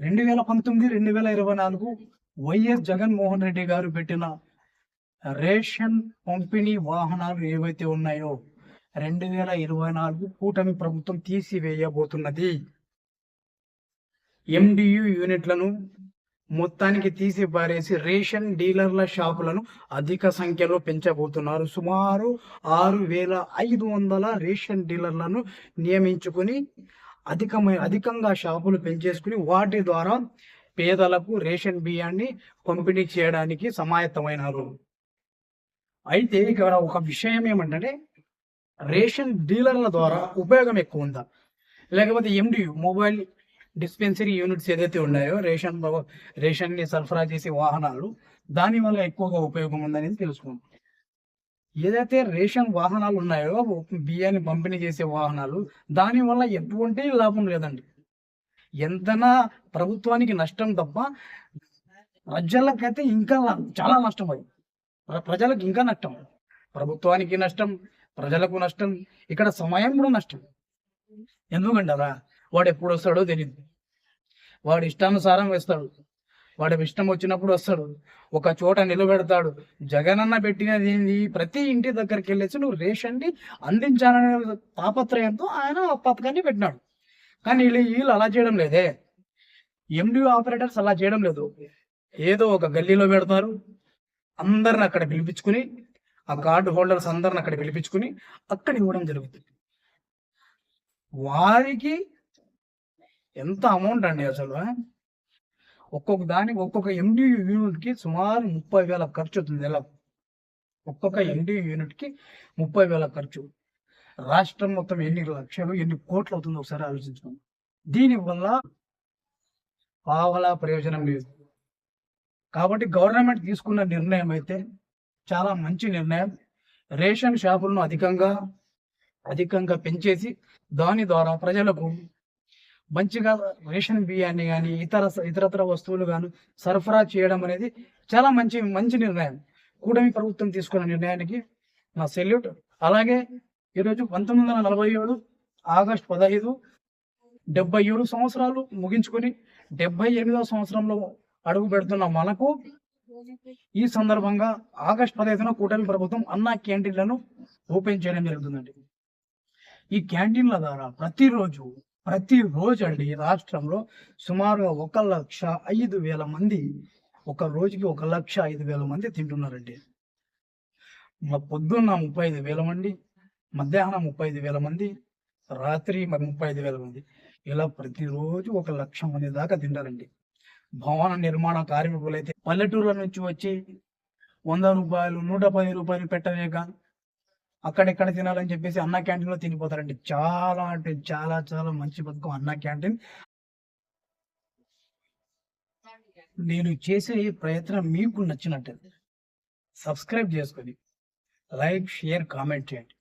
రెండు వేల పంతొమ్మిది రెండు వేల ఇరవై నాలుగు వైఎస్ జగన్మోహన్ రెడ్డి గారు పెట్టిన రేషన్ పంపిణీ వాహనాలు ఏవైతే ఉన్నాయో రెండు వేల ఇరవై నాలుగు కూటమి ప్రభుత్వం తీసివేయబోతున్నది. ఎండియు యూనిట్లను మొత్తానికి తీసి పారేసి రేషన్ డీలర్ల షాపులను అధిక సంఖ్యలో పెంచబోతున్నారు. సుమారు ఆరు వేల ఐదు వందల రేషన్ డీలర్లను నియమించుకుని అధికమైన అధికంగా షాపులు పెంచేసుకుని వాటి ద్వారా పేదలకు రేషన్ బియ్యాన్ని పంపిణీ చేయడానికి సమాయత్తమైనారు. అయితే ఇక్కడ ఒక విషయం ఏమంటే రేషన్ డీలర్ల ద్వారా ఉపయోగం ఎక్కువ ఉందా? లేకపోతే ఎండియు మొబైల్ డిస్పెన్సరీ యూనిట్స్ ఏదైతే ఉన్నాయో రేషన్ రేషన్ని సరఫరా చేసే వాహనాలు దాని వల్ల ఎక్కువగా ఉపయోగం ఉందనేది తెలుసుకుందాం. ఏదైతే రేషన్ వాహనాలు ఉన్నాయో బియ్యాన్ని పంపిణీ చేసే వాహనాలు దాని వల్ల ఎటువంటి లాభం లేదండి. ఎంతనా ప్రభుత్వానికి నష్టం తప్ప ప్రజలకైతే ఇంకా చాలా నష్టం అది ప్రజలకు ఇంకా నష్టం. ప్రభుత్వానికి నష్టం ప్రజలకు నష్టం ఇక్కడ సమయం కూడా నష్టం. ఎందుకంటారా? వాడు ఎప్పుడు వస్తాడో తెలియదు వాడు ఇష్టానుసారం వేస్తాడు. వాడి ఇష్టం వచ్చినప్పుడు వస్తాడు. ఒక చోట నిలబెడతాడు. జగనన్న పెట్టినది ఏంది? ప్రతి ఇంటి దగ్గరికి వెళ్ళేసి నువ్వు రేషన్ని అందించాలనే తాపత్రయంతో ఆయన పథకాన్ని పెట్టినాడు. కానీ వీళ్ళు వీళ్ళు అలా చేయడం లేదే. ఎండియూ ఆపరేటర్స్ అలా చేయడం లేదు. ఏదో ఒక గల్లీలో పెడతారు. అందరిని అక్కడ పిలిపించుకుని ఆ కార్డు హోల్డర్స్ అందరిని అక్కడ పిలిపించుకుని అక్కడ ఇవ్వడం జరుగుతుంది. వారికి ఎంత అమౌంట్ అండి అసలు ఒక్కొక్క దానికి ఒక్కొక్క ఎండి యూనిట్కి సుమారు ముప్పై వేల ఖర్చు అవుతుంది ఎలా ఒక్కొక్క ఎండి యూనిట్కి ముప్పై వేల ఖర్చు. రాష్ట్రం మొత్తం ఎన్ని లక్షలు ఎన్ని కోట్లు అవుతుందో ఒకసారి ఆలోచించుకోండి. దీనివల్ల పావలా ప్రయోజనం లేదు. కాబట్టి గవర్నమెంట్ తీసుకున్న నిర్ణయం అయితే చాలా మంచి నిర్ణయం. రేషన్ షాపులను అధికంగా అధికంగా పెంచేసి దాని ద్వారా ప్రజలకు మంచిగా రేషన్ బియ్యాన్ని కానీ ఇతర ఇతరతర వస్తువులు కానీ సరఫరా చేయడం అనేది చాలా మంచి మంచి నిర్ణయం. కూటమి ప్రభుత్వం తీసుకున్న నిర్ణయానికి నా సెల్యూట్. అలాగే ఈరోజు పంతొమ్మిది వందల నలభై ఏడు ఆగస్ట్ పదహైదు డెబ్బై ఏడు సంవత్సరాలు ముగించుకొని డెబ్బై ఎనిమిదవ సంవత్సరంలో అడుగు పెడుతున్న మనకు ఈ సందర్భంగా ఆగస్ట్ పదహైదున కూటమి ప్రభుత్వం అన్న క్యాంటీన్లను ఓపెన్ చేయడం జరుగుతుందండి. ఈ క్యాంటీన్ల ద్వారా ప్రతిరోజు ప్రతిరోజు అండి రాష్ట్రంలో సుమారుగా ఒక లక్ష ఐదు వేల మంది ఒక రోజుకి ఒక లక్ష ఐదు వేల మంది తింటున్నారండి. పొద్దున్న ముప్పై ఐదు వేల మంది మధ్యాహ్నం ముప్పై ఐదు వేల మంది రాత్రి మరి ముప్పై ఐదు వేల మంది. ఇలా ప్రతిరోజు ఒక లక్ష మంది దాకా తింటారండి. భవన నిర్మాణ కార్మికులు అయితే పల్లెటూర్ల నుంచి వచ్చి వంద రూపాయలు నూట పది రూపాయలు పెట్టలేక అక్కడెక్కడ తినాలని చెప్పేసి అన్న క్యాంటీన్లో తినిపోతారండి. చాలా అంటే చాలా చాలా మంచి పథకం అన్న క్యాంటీన్. నేను చేసే ఈ ప్రయత్నం మీకు నచ్చినట్టు సబ్స్క్రైబ్ చేసుకొని లైక్ షేర్ కామెంట్ చేయండి.